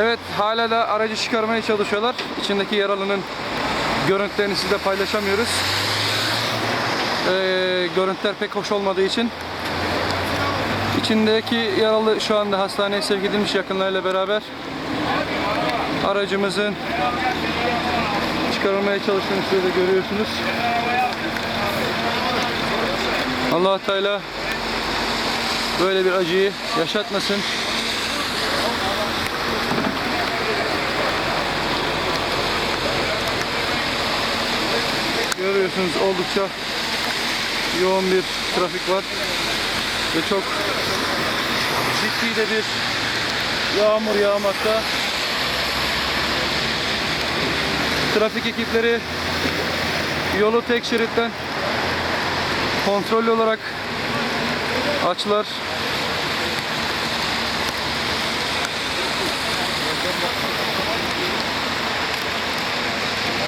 Evet hala da aracı çıkarmaya çalışıyorlar. İçindeki yaralının görüntülerini sizle paylaşamıyoruz. Ee, görüntüler pek hoş olmadığı için. İçindeki yaralı şu anda hastaneye sevk edilmiş yakınlarıyla beraber. Aracımızın çıkarılmaya çalıştığını siz de görüyorsunuz. allah Teala böyle bir acıyı yaşatmasın. Görüyorsunuz oldukça yoğun bir trafik var ve çok ciddi de bir yağmur yağmakta. Trafik ekipleri yolu tek şeritten kontrollü olarak açlar.